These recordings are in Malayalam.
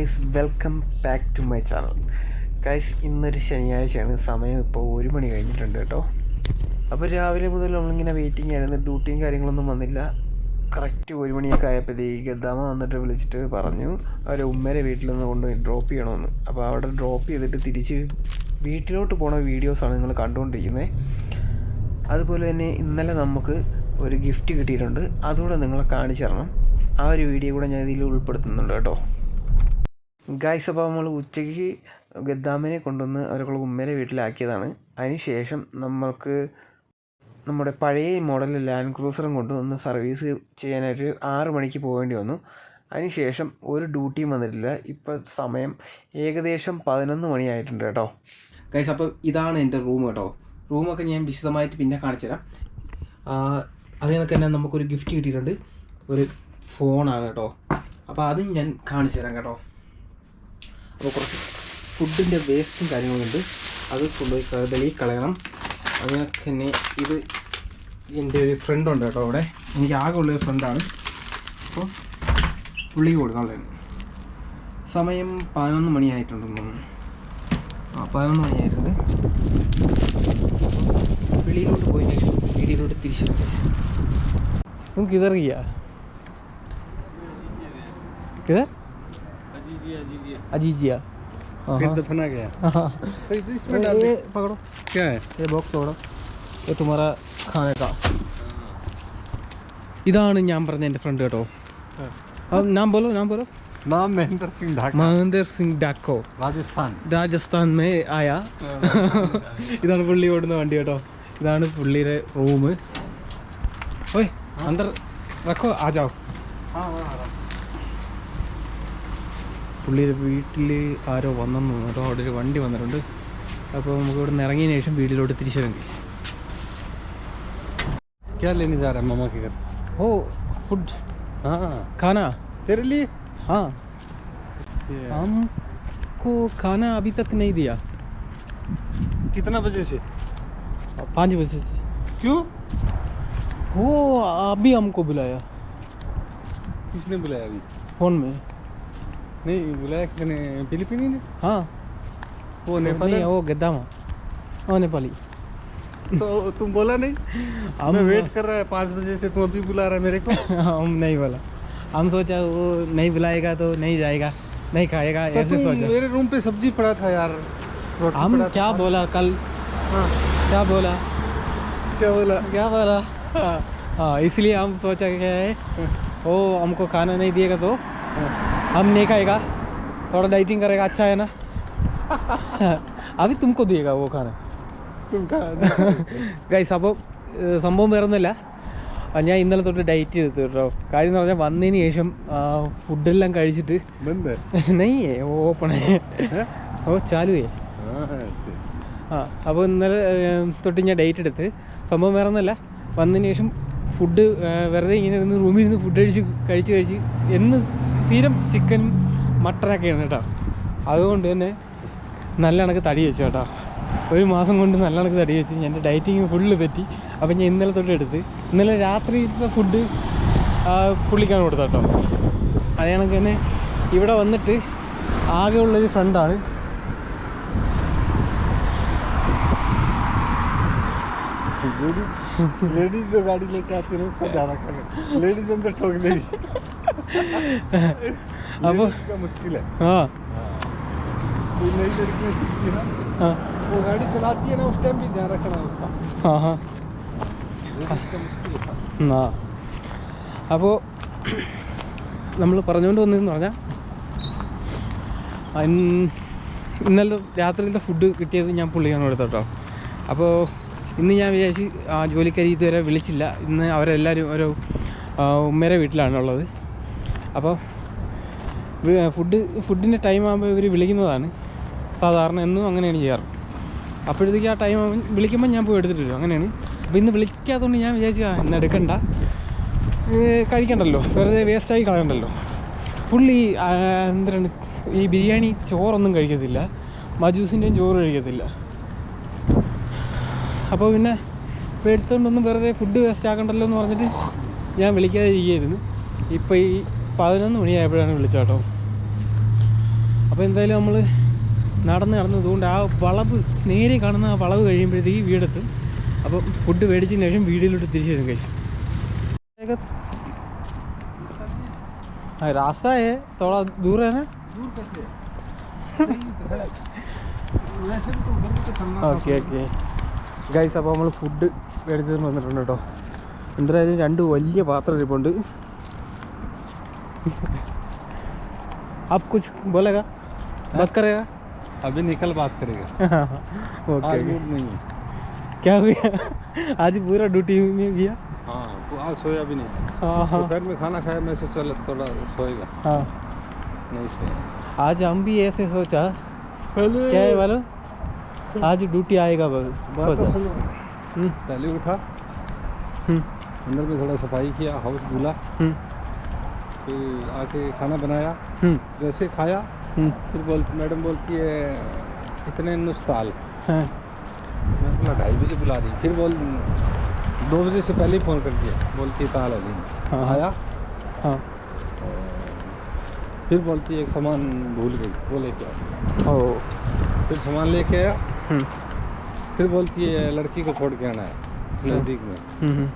Guys welcome back to my channel guys ഇന്നൊരു ശനിയാഴ്ചയാണ്. സമയം ഇപ്പോൾ ഒരു മണി കഴിഞ്ഞിട്ടുണ്ട് കേട്ടോ. അപ്പോൾ രാവിലെ മുതൽ നമ്മളിങ്ങനെ വെയിറ്റിംഗ് ആയിരുന്നു. ഡ്യൂട്ടിയും കാര്യങ്ങളൊന്നും വന്നില്ല. കറക്റ്റ് ഒരു മണിയൊക്കെ ആയപ്പോഴത്തേക്ക് ഗദ്ദാമ വന്നിട്ട് വിളിച്ചിട്ട് പറഞ്ഞു അവരെ ഉമ്മേരെ വീട്ടിൽ നിന്ന് കൊണ്ട് ഡ്രോപ്പ് ചെയ്യണമെന്ന്. അപ്പോൾ അവിടെ ഡ്രോപ്പ് ചെയ്തിട്ട് തിരിച്ച് വീട്ടിലോട്ട് പോണ വീഡിയോസാണ് നിങ്ങൾ കണ്ടുകൊണ്ടിരിക്കുന്നത് അതുപോലെ തന്നെ ഇന്നലെ നമുക്ക് ഒരു ഗിഫ്റ്റ് കിട്ടിയിട്ടുണ്ട്. അതുകൂടെ നിങ്ങളെ കാണിച്ചു തരണം. ആ ഒരു വീഡിയോ കൂടെ ഞാൻ ഇതിൽ ഉൾപ്പെടുത്തുന്നുണ്ട് കേട്ടോ. ഗായ്സ് അപ്പോൾ നമ്മൾ ഉച്ചയ്ക്ക് ഗദ്ദാമിനെ കൊണ്ടുവന്ന് അവരുടെ ഉമ്മേരെ വീട്ടിലാക്കിയതാണ്. അതിന് ശേഷം നമ്മൾക്ക് നമ്മുടെ പഴയ മോഡൽ ലാൻഡ് ക്രൂസറും കൊണ്ടുവന്ന് സർവീസ് ചെയ്യാനായിട്ട് ആറ് മണിക്ക് പോകേണ്ടി വന്നു. അതിനുശേഷം ഒരു ഡ്യൂട്ടിയും വന്നിട്ടില്ല. ഇപ്പോൾ സമയം ഏകദേശം പതിനൊന്ന് മണിയായിട്ടുണ്ട് കേട്ടോ. ഗൈസ് അപ്പോൾ ഇതാണ് എന്റെ റൂം കേട്ടോ. റൂമൊക്കെ ഞാൻ വിശദമായിട്ട് പിന്നെ കാണിച്ചു തരാം. അതിൽ നിന്നൊക്കെ തന്നെ നമുക്കൊരു ഗിഫ്റ്റ് കിട്ടിയിട്ടുണ്ട്. ഒരു ഫോണാണ് കേട്ടോ. അപ്പോൾ അതും ഞാൻ കാണിച്ചു തരാം കേട്ടോ. അപ്പോൾ കുറച്ച് ഫുഡിന്റെ വേസ്റ്റും കാര്യങ്ങളുണ്ട് അത് കൊണ്ടുപോയി വെളിയിൽ കളയണം. അങ്ങനെ തന്നെ ഇത് എന്റെ ഒരു ഫ്രണ്ടുണ്ട് കേട്ടോ അവിടെ. എനിക്ക് ആകെ ഉള്ള ഒരു ഫ്രണ്ടാണ് അപ്പോൾ പുള്ളിക്ക് കൊടുക്കാനുള്ളത് സമയം പതിനൊന്ന് മണിയായിട്ടുണ്ട് തോന്നുന്നു. ആ പതിനൊന്ന് മണിയായിട്ടുണ്ട്. വെളിയിലോട്ട് പോയതിനു ശേഷം വീടിയിലോട്ട് തിരിച്ചു നമുക്ക് ഇതറിയാ? കിതർ अजीजिया। फिर दफना गया। तो इसमें डाल दे। पकड़ो। क्या है? ये ബോക്സ് ये तुम्हारा खाने का। ഇതാണ് ഞാൻ പറഞ്ഞ എന്റെ ഫ്രണ്ട് കേട്ടോ. നാം ബോലോ നാം ബോലോ. नाम महेंद्र सिंह ढाका മഹേന്ദർ സിംഗ് ഡാക്കോ. राजस्थान രാജസ്ഥാൻ മേ ആയ. ഇതാണ് പുള്ളി ഓടുന്ന വണ്ടി കേട്ടോ. ഇതാണ് പുള്ളിയുടെ റൂം. ഓയ് അന്തർ റക്കോ ആജാവ് പുള്ളിയുടെ വീട്ടിൽ ആരോ വന്നെന്ന് തോന്നുന്നു കേട്ടോ അവിടെ ഒരു വണ്ടി വന്നിട്ടുണ്ട് അപ്പോൾ നമുക്ക് ഇവിടെ നിന്ന് ഇറങ്ങിയതിന് ശേഷം വീട്ടിലോട്ട് തിരിച്ചു വരാം guys. क्या लेने जा रहा है मामा के घर ഓ ഫുഡ് हाँ खाना तेरे लिए हाँ हमको खाना अभी तक नहीं दिया कितना बजे से पाँच बजे से क्यों वो अभी हमको बुलाया किसने बुलाया अभी फ़ोन में नहीं बुलाया किसने? फिलिपीनी ने? हाँ। वो नेपाल? नहीं वो गद्दामा। हाँ नेपाली। तो तुम बोला नहीं? हम मैं वेट कर रहा है पाँच बजे से तुम अभी बुला रहा है मेरे को। हम नहीं बोला। हम सोचा वो नहीं बुलाएगा तो नहीं जाएगा नहीं खाएगा तो ऐसे सोचा। मेरे रूम पे सब्ज़ी पड़ा था यार हम क्या बोला कल? हाँ, क्या बोला? क्या बोला? क्या बोला? हाँ। इसलिए हम सोचा क्या है वो हमको खाना नहीं दिएगा तो। हम नहीं खाएगा थोड़ा डाइटिंग करेगा अच्छा है ना अभी तुमको दिएगा वो खाना तुम कहा ഗൈസ് അപ്പോൾ സംഭവം വേറെ ഒന്നുമില്ല ആ, ഞാൻ ഇന്നലെ തൊട്ട് ഡയറ്റ് എടുത്തു കേട്ടോ കാര്യം എന്ന് പറഞ്ഞാൽ വന്നതിന് ശേഷം ഫുഡെല്ലാം കഴിച്ചിട്ട് बंद है നെയ്യേ ഓപ്പൺ हैं? ഓ ചാലുവേ हाँ, ऐसे। ആ അപ്പോൾ ഇന്നലെ ഏർ, തൊട്ട് ഞാൻ ഡേറ്റ് എടുത്ത് സംഭവം വേറെ ഒന്നുമല്ല വന്നതിന് ശേഷം ഫുഡ് വെറുതെ ഇങ്ങനെ ഇരുന്ന് റൂമിൽ ഇരുന്ന് ഫുഡ് കഴിച്ച് കഴിച്ച് കഴിച്ച് എന്ന് സ്ഥിരം ചിക്കനും മട്ടനൊക്കെയാണ് കേട്ടോ അതുകൊണ്ട് തന്നെ നല്ല കണക്ക് തടി വെച്ചു കേട്ടോ ഒരു മാസം കൊണ്ട് നല്ല കണക്ക് തടി വെച്ചു എന്റെ ഡയറ്റിങ് ഫുള്ള് തെറ്റി അപ്പം ഞാൻ ഇന്നലെ തൊട്ട് എടുത്ത് ഇന്നലെ രാത്രിയിലത്തെ ഫുഡ് പുള്ളിക്കാണ് കൊടുത്ത കേട്ടോ അതേ കണക്ക് തന്നെ ഇവിടെ വന്നിട്ട് ആകെ ഉള്ളൊരു ഫ്രണ്ടാണ് ലേഡീസ് ലേഡീസ് ഗാഡിയിലേക്ക് ലേഡീസ് എന്താ ടോക്ക് है ना उसका ध्यान रखा कर लेडीज अंदर ठोक देगी अब- Ladies का मुश्किल है हाँ कोई नई लड़कियां सीखती है ना हाँ वो गाड़ी चलाती है ना उस टाइम भी ध्यान रखना है उसका हाँ हाँ लेडीज का मुश्किल है ആ അപ്പോൾ നമ്മൾ പറഞ്ഞുകൊണ്ട് വന്നതെന്ന് പറഞ്ഞാൽ ആ, ഇന്ന് ഇന്നലെ രാത്രിയിലത്തെ ഫുഡ് കിട്ടിയത് ഞാൻ പുള്ളിയാണ് കൊടുത്തത് കേട്ടോ അപ്പോൾ ഇന്ന് ഞാൻ വിചാരിച്ച് ആ ജോലിക്കാരി ഇതുവരെ വിളിച്ചില്ല ഇന്ന് അവരെല്ലാവരും ഒരു ആ, ഉമ്മേരെ വീട്ടിലാണുള്ളത് അപ്പോൾ ഫുഡ് ഫുഡിന്റെ ടൈം ആകുമ്പോൾ ഇവർ വിളിക്കുന്നതാണ്. സാധാരണ എന്നും അങ്ങനെയാണ് ചെയ്യാറ്. അപ്പോഴത്തേക്ക് ആ ടൈം വിളിക്കുമ്പോൾ ഞാൻ പോയി എടുത്തിട്ട് വരും. അങ്ങനെയാണ്. അപ്പോൾ ഇന്ന് വിളിക്കാത്തതുകൊണ്ട് ഞാൻ വിചാരിച്ചു ഇന്ന് എടുക്കണ്ട. കഴിക്കണ്ടല്ലോ. വെറുതെ വേസ്റ്റായി കളയണ്ടല്ലോ. പുള്ളി എന്താണ് ഈ ബിരിയാണി ചോറൊന്നും കഴിക്കത്തില്ല. മജൂസിന്റെയും ചോറ് കഴിക്കത്തില്ല. അപ്പോൾ പിന്നെ ഇപ്പോൾ എടുത്തുകൊണ്ടൊന്നും വെറുതെ ഫുഡ് വേസ്റ്റ് ആക്കണ്ടല്ലോ എന്ന് പറഞ്ഞിട്ട് ഞാൻ വിളിക്കാതെ ഇരിക്കുകയായിരുന്നു. ഇപ്പോൾ ഈ പതിനൊന്ന് മണിയായപ്പോഴാണ് വിളിച്ചത് കേട്ടോ അപ്പോൾ എന്തായാലും നമ്മൾ നടന്ന് നടന്ന് അതുകൊണ്ട് ആ വളവ് നേരെ കാണുന്ന ആ വളവ് കഴിയുമ്പോഴത്തേക്ക് വീടെത്തും അപ്പം ഫുഡ് മേടിച്ചതിന് ശേഷം വീടിലോട്ട് തിരിച്ചു വരും കഴിച്ചു रास्ता है थोड़ा दूर है ना वैसे भी तो उधर भी तो चलना था। ഓക്കെ ഓക്കെ ഗൈസ് അപ്പോൾ നമ്മൾ ഫുഡ് മേടിച്ചതിന് വന്നിട്ടുണ്ട് കേട്ടോ എന്തായാലും രണ്ട് വലിയ പാത്രം ഇരിപ്പുണ്ട് आप कुछ बोलेगा? बात करेगा? अभी निकल बात करेगा। ओके आज मूड नहीं है। क्या हो गया आज पूरा ड्यूटी में गया हाँ? तो आज सोया भी नहीं। हाँ हाँ। दोपहर में खाना खाया मैं सोचा थोड़ा सोएगा। हाँ। नहीं सोया। आज हम भी ऐसे सोचा। क्या है मालूम आज ड्यूटी आएगा तो सोचा। हम्म, पहले उठा। हम्म, अंदर में थोड़ा सफ़ाई किया हाउस धुला फिर आके खाना बनाया। हम्म, जैसे खाया हम्म, फिर बोल मैडम बोलती है इतने नुस्ताल। हाँ, मैं बोला ढाई बजे बुला रही फिर बोल दो बजे से पहले ही फ़ोन कर दिया। बोलती है ताल अली हाँ। आया। हाँ। फिर बोलती है एक सामान भूल गई वो लेके आओ ओ। फिर सामान लेके आया। हम्म, फिर बोलती है लड़की को छोड़ के आना है नज़दीक में।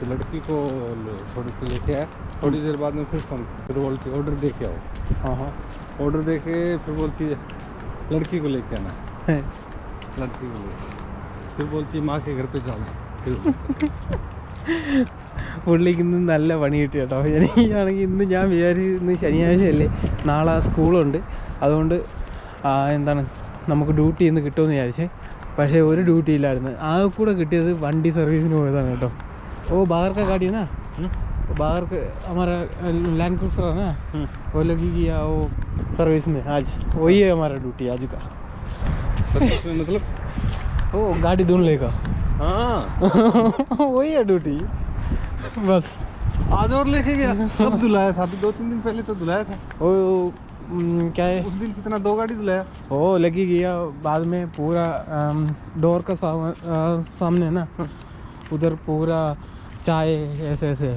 तो लड़की को ल- छोड़ के लेके आया थोड़ी देर बाद में फिर फोन फिर बोलती ऑर्डर दे के आओ हाँ हाँ ऑर्डर दे के फिर बोलती है लड़की को लेके आना है है। लड़की को लेके फिर बोलती है माँ के घर पे जाना है फिर പുള്ളിക്ക് ഇന്ന് നല്ല പണി കിട്ടി കേട്ടോ എനിക്കാണെങ്കിൽ ഇന്ന് ഞാൻ വിചാരിച്ചു ഇന്ന് ശനിയാഴ്ചയല്ലേ നാളെ സ്കൂളുണ്ട് അതുകൊണ്ട് ആ, എന്താണ് നമുക്ക് ഡ്യൂട്ടി ഇന്ന് കിട്ടുമെന്ന് വിചാരിച്ചേ പക്ഷേ ഒരു ഡ്യൂട്ടി ഇല്ലായിരുന്നു ആ കൂടെ കിട്ടിയത് വണ്ടി സർവീസിന് പോയതാണ് കേട്ടോ ഓ बाहर का गाड़ी है ना? बाहर का हमारा लैंड क्रूजर है ना? वो लगी गया वो सर्विस में। आज। वही है हमारा ड्यूटी आज का। मतलब? वो गाड़ी धुलने का हाँ। वही है ड्यूटी बस। आज और लेके गया। कब धुलाया था? अभी दो तीन दिन पहले तो धुलाया था। वो हम्म, क्या है? उस दिन कितना दो गाड़ी धुलाया? ओ लगी गया बाद में पूरा डोर का साम, सामने ना? उधर पूरा चाय ऐसे ऐसे।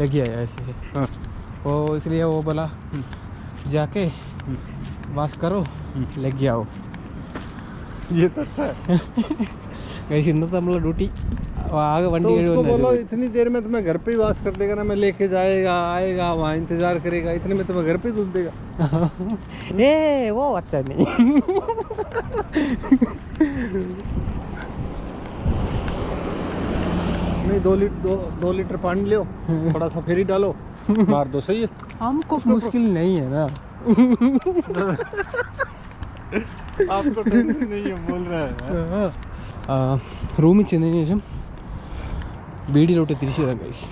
लग गया ऐसे। हाँ। वो इसलिए वो बोला हम्म। जाके हम्म। वाश करो हम्म। लग गया वो। ये तो था। है कैसी तो मतलब ड्यूटी आगे वंडी तो उसको बोलो इतनी देर में तो तुम्हें घर पे ही वाश कर देगा ना मैं लेके जाएगा आएगा वहाँ इंतज़ार करेगा इतने में तो तुम्हें घर पे दूध देगा। ए वो अच्छा नहीं। दो लीटर दो दो लीटर पानी लो थोड़ा सा फेरी डालो मार दो सही है हमको मुश्किल नहीं है ना आपको टेंशन नहीं है बोल रहा है റൂമിൽ ചെന്നതിന് ശേഷം വീടിലോട്ട് തിരിച്ചു വരാം ഗൈസ്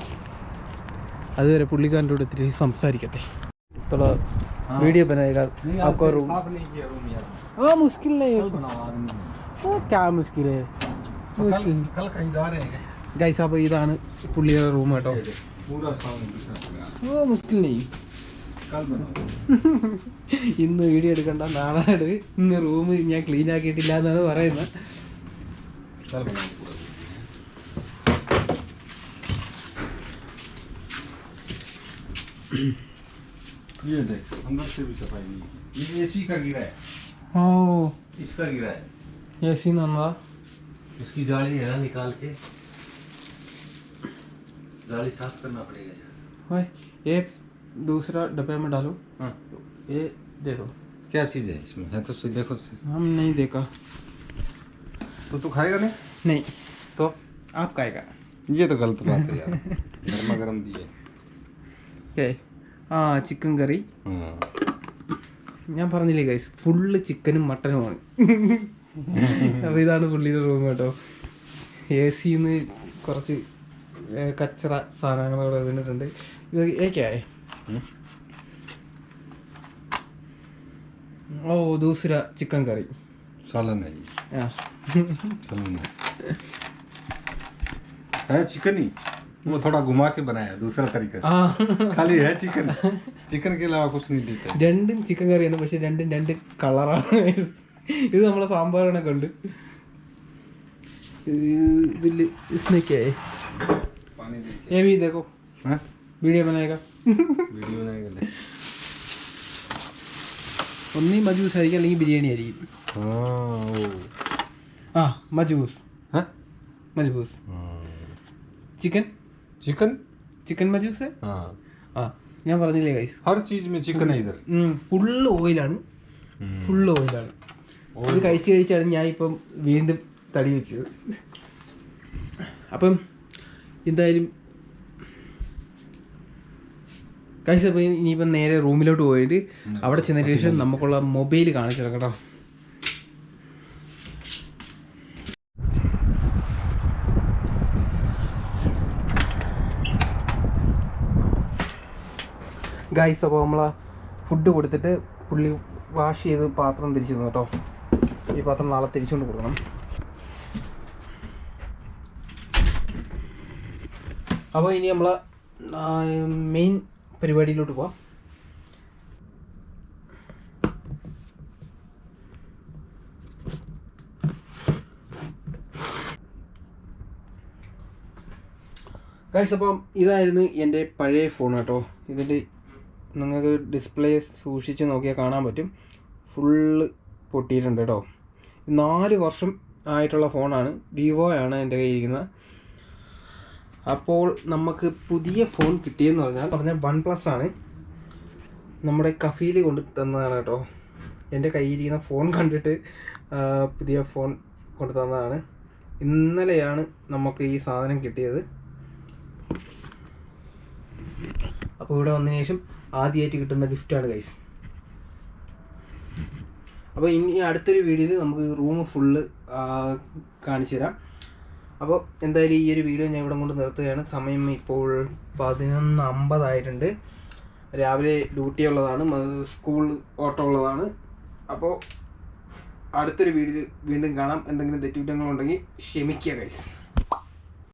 അതുവരെ പുള്ളിക്കാരൻ്റെ കൂടെ തിരിച്ച് സംസാരിക്കട്ടെ थोड़ा वीडियो बनाएगा नहीं आज आपका से रूम साफ नहीं किया रूम यार हाँ मुश्किल नहीं कल है बनाओ आदमी वो क्या मुश्किल है कल मुश्किल कल कहीं जा रहे हैं ഗൈസ് അപ്പോൾ ഇതാണ് പുള്ളിയുടെ റൂം കേട്ടോ पूरा साउंड ഓ മുസ്കിൽ നെയ് कल बनाओ ഇന്ന് വീഡിയോ എടുക്കണ്ട നാളെ എടു ഇന്ന് റൂം ഞാൻ ക്ലീൻ ആക്കിയിട്ടില്ല എന്നാണ് പറയുന്നത് कल बनाओ पूरा ये देख अंदर से भी सफाई नहीं की। ये एसी का गिरा है ഓ इसका गिरा है എ സി നന്നതാ इसकी जाली है ना निकाल के जाली साफ करना पड़ेगा यार ओए ये दूसरा डब्बे में डालो हाँ ये दे दो क्या चीज़ है इसमें है तो सही देखो तो सही। हम नहीं देखा तो तू खाएगा नहीं नहीं तो आप खाएगा ये तो गलत बात है यार गर्मा गर्म दिए ഓക്കെ ആ ചിക്കൻ കറി हाँ ഞാൻ പറഞ്ഞില്ലേ ഗൈസ് ഫുള്ള് ചിക്കനും മട്ടനുമാണ് അപ്പോൾ ഇതാണ് പുള്ളിയുടെ റൂം കേട്ടോ എ സിന്ന് കുറച്ച് ഏ, കച്ചറ സാധനങ്ങൾ ഇവിടെ വീണിട്ടുണ്ട് ഇത് ഏക്കായേ हम्म। ഓ ദൂസര ചിക്കൻ കറി सालन है ये ആ सालन है है चिकन ही वो थोड़ा घुमा के बनाया है, दूसरा तरीका ആ से खाली है चिकन चिकन के अलावा कुछ नहीं देते രണ്ടും ചിക്കൻ കറിയാണ് പക്ഷെ രണ്ടും രണ്ട് കളറാണ് ഇത് നമ്മളെ സാമ്പാറിനൊക്കെ ഉണ്ട് ഇതിൽ इसमें पानी दे ये भी देखो हाँ वीडियो बनाएगा वीडियो बनाएगा ले ഒന്നീ മജൂസ് ആയിരിക്കും അല്ലെങ്കിൽ ബിരിയാണി ആയിരിക്കും हाँ ആ മജൂസ് हाँ മജൂസ് ചിക്കൻ चिकन ചിക്കൻ മജൂസ് हाँ ആ ഞാൻ പറഞ്ഞില്ലേ കൈസ് हर चीज में चिकन है इधर ഫുള്ള് ഓയിലാണ് ഫുള്ള് ഓയിലാണ് ഇത് കഴിച്ച് കഴിച്ചാണ് ഞാൻ ഇപ്പം വീണ്ടും തടി വെച്ചത് അപ്പം എന്തായാലും കഴിച്ച പോയി ഇനിയിപ്പം നേരെ റൂമിലോട്ട് പോയിട്ട് അവിടെ ചെന്നതിന് ശേഷം നമുക്കുള്ള മൊബൈൽ കാണിച്ചു കേട്ടോ. ഗൈസ് അപ്പോൾ നമ്മൾ ഫുഡ് കൊടുത്തിട്ട് പുള്ളി വാഷ് ചെയ്ത് പാത്രം തിരിച്ചു തന്നു കേട്ടോ. ഈ പാത്രം നാളെ തിരിച്ചുകൊണ്ട് കൊടുക്കണം. അപ്പോൾ ഇനി നമ്മൾ മെയിൻ പരിപാടിയിലോട്ട് പോവാം. ഗൈസ് അപ്പം ഇതായിരുന്നു എന്റെ പഴയ ഫോൺ കേട്ടോ ഇതിന്റെ നിങ്ങൾക്ക് ഡിസ്പ്ലേ സൂക്ഷിച്ച് നോക്കിയാൽ കാണാൻ പറ്റും. ഫുള്ള് പൊട്ടിയിട്ടുണ്ട് കേട്ടോ. നാല് വർഷം ആയിട്ടുള്ള ഫോണാണ് വിവോ ആണ് എന്റെ കയ്യിൽ ഇരിക്കുന്നത് അപ്പോൾ നമുക്ക് പുതിയ ഫോൺ കിട്ടിയെന്ന് പറഞ്ഞാൽ പറഞ്ഞാൽ വൺ പ്ലസ് ആണ്. നമ്മുടെ കഫീൽ കൊണ്ട് തന്നതാണ് കേട്ടോ. എന്റെ കയ്യിലിരിക്കുന്ന ഫോൺ കണ്ടിട്ട് പുതിയ ഫോൺ കൊണ്ടു തന്നതാണ്. ഇന്നലെയാണ് നമുക്ക് ഈ സാധനം കിട്ടിയത്. അപ്പോൾ ഇവിടെ വന്നതിന് ശേഷം ആദ്യമായിട്ട് കിട്ടുന്ന ഗിഫ്റ്റാണ് ഗൈസ് അപ്പോൾ ഇനി അടുത്തൊരു വീഡിയോയിൽ നമുക്ക് റൂം ഫുള്ള് കാണിച്ചു തരാം അപ്പോൾ എന്തായാലും ഈ ഒരു വീഡിയോ ഞാൻ ഇവിടെ കൊണ്ട് നിർത്തുകയാണ്. സമയം ഇപ്പോൾ പതിനൊന്ന് അമ്പതായിട്ടുണ്ട് രാവിലെ ഡ്യൂട്ടി ഉള്ളതാണ് സ്കൂൾ ഓട്ടോ ഉള്ളതാണ്. അപ്പോൾ അടുത്തൊരു വീഡിയോ വീണ്ടും കാണാം. എന്തെങ്കിലും തെറ്റുകുറ്റങ്ങളുണ്ടെങ്കിൽ ക്ഷമിക്കുക ഗൈസ്